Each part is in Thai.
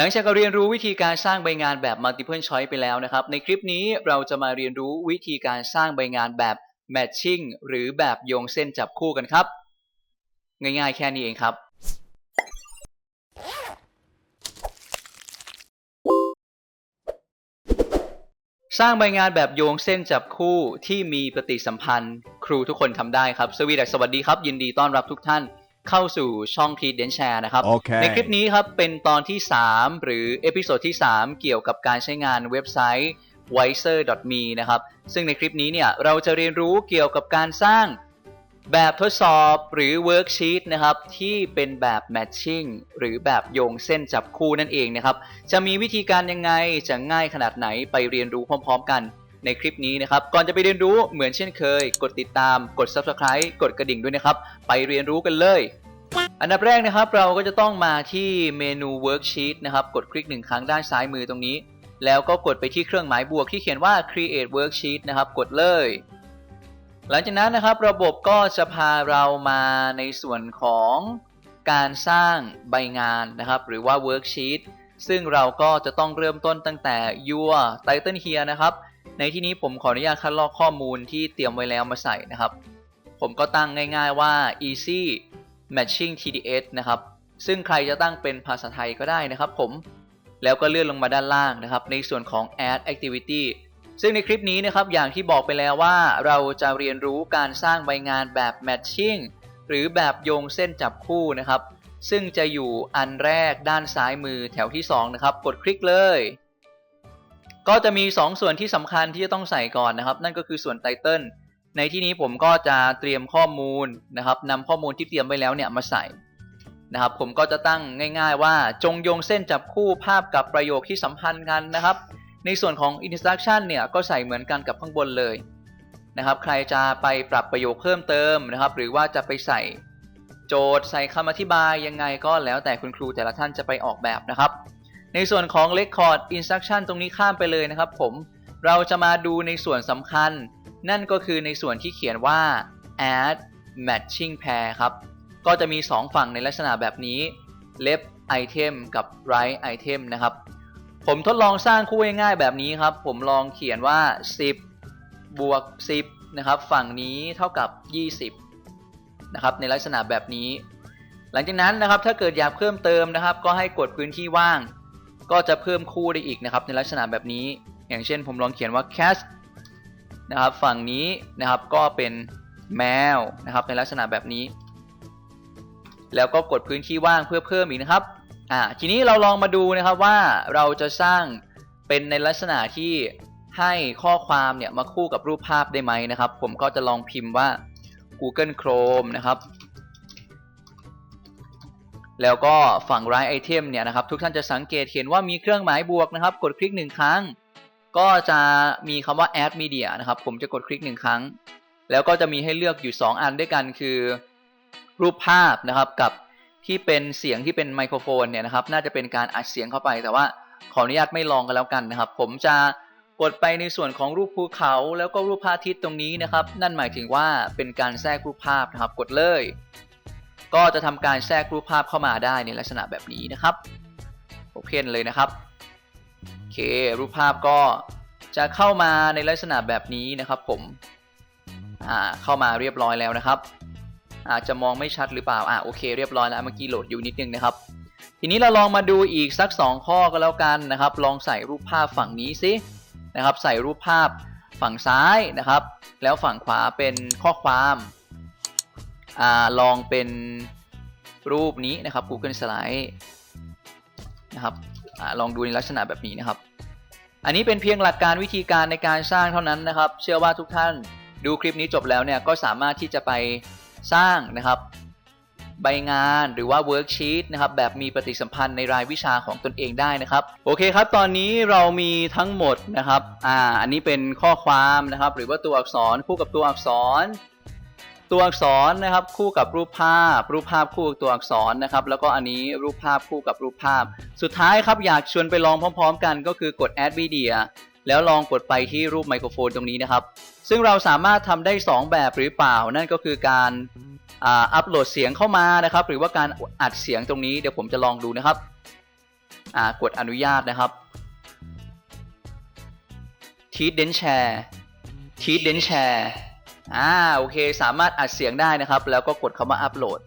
หลังจากเรียนรู้วิธีการสร้างใบงานแบบ multiple choice ไปแล้วนะครับ ในคลิปนี้เราจะมาเรียนรู้วิธีการสร้างใบงานแบบ matching หรือแบบโยงเส้นจับคู่กันครับ ง่ายๆแค่นี้เองครับ สร้างใบงานแบบโยงเส้นจับคู่ที่มีปฏิสัมพันธ์ ครูทุกคนทำได้ครับ สวีดัสวัสดีครับ ยินดีต้อนรับทุกท่าน เข้าสู่ช่องทีเดนแชร์นะครับ Okay. ในคลิปนี้ครับเป็นตอนที่ 3 หรือเอพิโซดที่ 3 เกี่ยวกับการใช้งานเว็บไซต์ wiser.me นะครับ ซึ่งในคลิปนี้เนี่ยเราจะเรียนรู้เกี่ยวกับการสร้างแบบทดสอบหรือ worksheet นะครับที่เป็นแบบ matching หรือแบบโยงเส้นจับคู่นั่นเองนะครับ จะมีวิธีการยังไงจะง่ายขนาดไหนไปเรียนรู้พร้อม ๆ กัน ในคลิปนี้นะครับ ก่อนจะไปเรียนรู้เหมือนเช่นเคย กดติดตาม กด subscribe กดกระดิ่งด้วยนะครับ ไปเรียนรู้กันเลย อันดับแรกนะครับเราก็จะต้องมาที่เมนู worksheet นะครับ กดคลิกหนึ่งครั้งด้านซ้ายมือตรงนี้ แล้วก็กดไปที่เครื่องหมายบวกที่เขียนว่า create worksheet นะครับ กดเลย หลังจากนั้นนะครับ ระบบก็จะพาเรามาในส่วนของการสร้างใบงานนะครับ หรือว่า worksheet ซึ่งเราก็จะต้องเริ่มต้นตั้งแต่ your title here นะครับ ในที่นี้ผมขออนุญาตคัดลอกข้อมูลที่เตรียมไว้แล้วมาใส่นะครับ ผมก็ตั้งง่ายๆว่า easy matching TDS นะครับ ซึ่งใครจะตั้งเป็นภาษาไทยก็ได้นะครับ ผม แล้วก็เลื่อนลงมาด้านล่างนะครับ ในส่วนของ add activity ซึ่งในคลิปนี้นะครับ อย่างที่บอกไปแล้วว่าเราจะเรียนรู้การสร้างใบงานแบบ matching หรือแบบโยงเส้นจับคู่นะครับ ซึ่งจะอยู่อันแรกด้านซ้ายมือแถวที่ 2 นะครับ กดคลิกเลย ก็จะมี 2 ส่วนที่สำคัญที่จะต้องใส่ก่อนนะครับ นั่นก็คือส่วนไตเติลในที่นี้ผมก็จะเตรียมข้อมูลนะครับนำข้อมูลที่เตรียมไว้แล้วเนี่ยมาใส่นะครับ ผมก็จะตั้งง่าย ๆ ว่าจงโยงเส้นจับคู่ภาพกับประโยคที่สัมพันธ์กันนะครับ ในส่วนของ instruction เนี่ยก็ใส่เหมือนกันกับข้างบนเลยนะครับ ใครจะไปปรับประโยคเพิ่มเติมนะครับ หรือว่าจะไปใส่โจทย์ใส่คำอธิบายยังไงก็แล้วแต่คุณครูแต่ละท่านจะไปออกแบบนะครับ ในส่วนของ record instruction ตรงนี้ข้ามไปเลยนะครับผม เราจะมาดูในส่วนสำคัญ นั่นก็คือในส่วนที่เขียนว่า add matching pair ครับ ก็จะมี 2 ฝั่งในลักษณะแบบนี้ left item กับ right item นะครับ ผมทดลองสร้างคู่ง่ายๆแบบนี้ครับ ผมลองเขียนว่า 10 บวก 10 นะครับ ฝั่งนี้เท่ากับ 20 นะครับ ในลักษณะแบบนี้ หลังจากนั้นนะครับ ถ้าเกิดอยากเพิ่มเติมนะครับ ก็ให้กดพื้นที่ว่าง ก็จะเพิ่มคู่ได้อีกนะครับในลักษณะแบบนี้ อย่างเช่นผมลองเขียนว่า cat นะครับฝั่งนี้นะครับก็เป็นแมวนะครับในลักษณะแบบนี้ แล้วก็กดพื้นที่ว่างเพื่อเพิ่มอีกนะครับอ่าทีนี้เราลองมาดูนะครับว่าเราจะสร้างเป็นในลักษณะที่ให้ข้อความเนี่ยมาคู่กับรูปภาพได้ไหมนะครับ ผมก็จะลองพิมพ์ว่า Google Chrome นะครับ แล้วก็ฝั่ง right item เนี่ยนะครับทุกท่านจะสังเกตเห็นว่ามีเครื่องหมายบวกนะครับ กดคลิกหนึ่งครั้ง ก็จะมีคำว่า add media นะครับผมจะกดคลิกหนึ่งครั้ง แล้วก็จะมีให้เลือกอยู่ 2 อันด้วยกันคือ รูปภาพนะครับกับที่เป็นเสียงที่เป็นไมโครโฟนเนี่ยนะครับน่าจะเป็นการอัดเสียงเข้าไป แต่ว่าขออนุญาตไม่ลองกันแล้วกันนะครับ ผมจะกดไปในส่วนของรูปภูเขาแล้วก็รูปพระอาทิตย์ตรงนี้นะครับ นั่นหมายถึงว่าเป็นการแทรกรูปภาพนะครับกดเลย ก็จะทำการแทรกรูปภาพเข้ามาได้ในลักษณะแบบนี้นะครับโอเพนเลยนะครับโอเครูปภาพก็จะเข้ามาในลักษณะแบบนี้นะครับผมอ่าเข้ามาเรียบร้อยแล้วนะครับอาจจะมองไม่ชัดหรือเปล่าอ่าโอเคเรียบร้อยแล้วเมื่อกี้โหลดอยู่นิดนึงนะครับ ทีนี้เราลองมาดูอีกสัก 2 ข้อก็แล้วกันนะครับ ลองใส่รูปภาพฝั่งนี้สินะครับ ใส่รูปภาพฝั่งซ้ายนะครับ แล้วฝั่งขวาเป็นข้อความ อลองเป็นรูปนี้นะครับ Google Slide นะครับอลองดูในลักษณะแบบนี้นะครับ อันนี้เป็นเพียงหลักการวิธีการในการสร้างเท่านั้นนะครับ เชื่อว่าทุกท่านดูคลิปนี้จบแล้วเนี่ยก็สามารถที่จะไปสร้างนะครับใบงานหรือว่าเวิร์กชีตนะครับแบบมีปฏิสัมพันธ์ในรายวิชาของตนเองได้นะครับ โอเคครับ ตอนนี้เรามีทั้งหมดนะครับอ่าอันนี้เป็นข้อความนะครับ หรือว่าตัวอักษรคู่กับตัวอักษร ตัวอักษรนะครับคู่กับรูปภาพ รูปภาพคู่กับตัวอักษรนะครับ แล้วก็อันนี้รูปภาพคู่กับรูปภาพ สุดท้ายครับอยากชวนไปลองพร้อม ๆ กันก็คือกด add media แล้วลองกดไปที่รูปไมโครโฟนตรงนี้นะครับ ซึ่งเราสามารถทำได้ 2 แบบหรือเปล่า นั่นก็คือการอ,อัปโหลดเสียงเข้ามานะครับ หรือว่าการอัดเสียงตรงนี้เดี๋ยวผมจะลองดูนะครับกดอนุญาตนะครับทีดเดนแชร์ทีดเดนแชร์ อ่าโอเค สามารถอัดเสียงได้นะครับ แล้วก็กดคำว่าอัปโหลด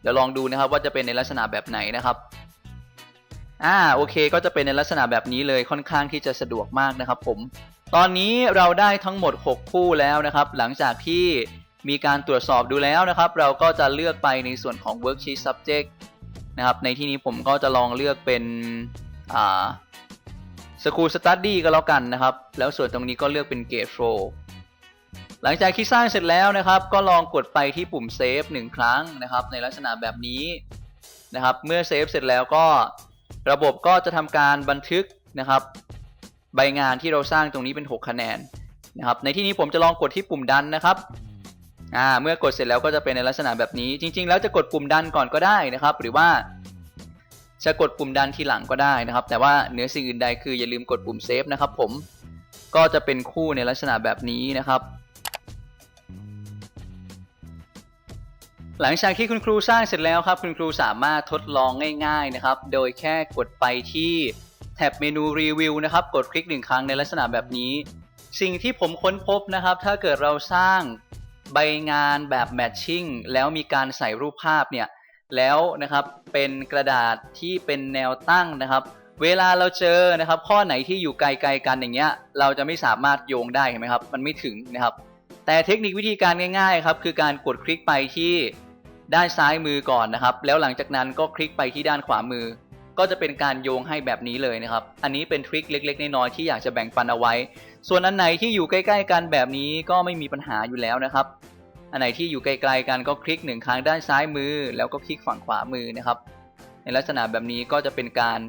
เดี๋ยวลองดูนะครับว่าจะเป็นในลักษณะแบบไหนนะครับอ่าโอเค ก็จะเป็นในลักษณะแบบนี้เลยค่อนข้างที่จะสะดวกมากนะครับ ผม ตอนนี้เราได้ทั้งหมด 6 คู่แล้วนะครับ หลังจากที่มีการตรวจสอบดูแล้วนะครับ เราก็จะเลือกไปในส่วนของ worksheet subject นะครับ ในที่นี้ผมก็จะลองเลือกเป็นอ่า school study ก็แล้วกันนะครับ แล้วส่วนตรงนี้ก็เลือกเป็น gate flow หลังจากที่สร้างเสร็จแล้วนะครับ ก็ลองกดไปที่ปุ่ม save หนึ่งครั้งนะครับ ในลักษณะแบบนี้นะครับ เมื่อ save เสร็จแล้วก็ระบบก็จะทำการบันทึกนะครับ ใบงานที่เราสร้างตรงนี้เป็น 6 คะแนนนะครับ ในที่นี้ผมจะลองกดที่ปุ่มดันนะครับอ่าเมื่อกดเสร็จแล้วก็จะเป็นในลักษณะแบบนี้ จริง ๆ แล้วจะกดปุ่มดันก่อนก็ได้นะครับ หรือว่าจะกดปุ่มดันทีหลังก็ได้นะครับ แต่ว่าเหนือสิ่งอื่นใดคืออย่าลืมกดปุ่มเซฟนะครับผมก็จะเป็นคู่ในลักษณะแบบนี้นะครับ หลังจากที่คุณครูสร้างเสร็จแล้วครับ คุณครูสามารถทดลองง่าย ๆนะครับ โดยแค่กดไปที่แท็บเมนูรีวิวนะครับ กดคลิกหนึ่งครั้งในลักษณะแบบนี้ สิ่งที่ผมค้นพบนะครับ ถ้าเกิดเราสร้างใบงานแบบแมทชิ่งแล้วมีการใส่รูปภาพเนี่ย แล้วนะครับเป็นกระดาษที่เป็นแนวตั้งนะครับ เวลาเราเจอนะครับ ข้อไหนที่อยู่ไกลๆกันอย่างเงี้ย เราจะไม่สามารถโยงได้เห็นไหมครับ มันไม่ถึงนะครับ แต่เทคนิควิธีการง่ายๆครับคือการกดคลิกไปที่ ด้านซ้ายมือก่อนนะครับ แล้วหลังจากนั้นก็คลิกไปที่ด้านขวามือ ก็จะเป็นการโยงให้แบบนี้เลยนะครับ อันนี้เป็นทริคเล็ก ๆ น้อยๆที่อยากจะแบ่งปันเอาไว้ ส่วนอันไหนที่อยู่ใกล้ ๆ กันแบบนี้ก็ไม่มีปัญหาอยู่แล้วนะครับ อันไหนที่อยู่ไกลๆกันก็คลิกหนึ่งครั้งด้านซ้ายมือ แล้วก็คลิกฝั่งขวามือนะครับ ในลักษณะแบบนี้ก็จะเป็นการ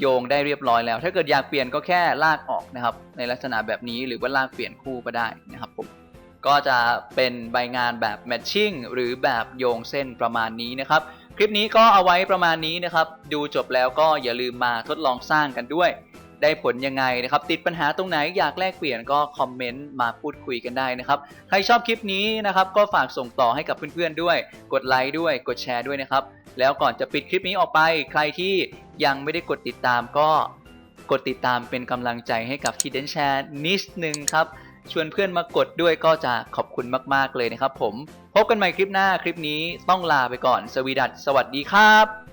โยงได้เรียบร้อยแล้ว ถ้าเกิดอยากเปลี่ยนก็แค่ลากออกนะครับ ในลักษณะแบบนี้หรือว่าลากเปลี่ยนคู่ก็ได้นะครับผม ก็จะเป็นใบงานแบบแมทชิ่งหรือแบบโยงเส้นประมาณนี้นะครับ คลิปนี้ก็เอาไว้ประมาณนี้นะครับ ดูจบแล้วก็อย่าลืมมาทดลองสร้างกันด้วย ได้ผลยังไงนะครับ ติดปัญหาตรงไหนอยากแลกเปลี่ยนก็คอมเมนต์มาพูดคุยกันได้นะครับ ใครชอบคลิปนี้นะครับ ก็ฝากส่งต่อให้กับเพื่อนๆด้วย กดไลค์ด้วยกดแชร์ด้วยนะครับ แล้วก่อนจะปิดคลิปนี้ออกไป ใครที่ยังไม่ได้กดติดตามก็กดติดตามเป็นกำลังใจให้กับทีเดนแชร์นิดนึงครับ ชวนเพื่อนมากดด้วยก็จะขอบคุณมาก ๆ เลยนะครับผม พบกันใหม่คลิปหน้าคลิปนี้ต้องลาไปก่อน สวีดัสสวัสดีครับ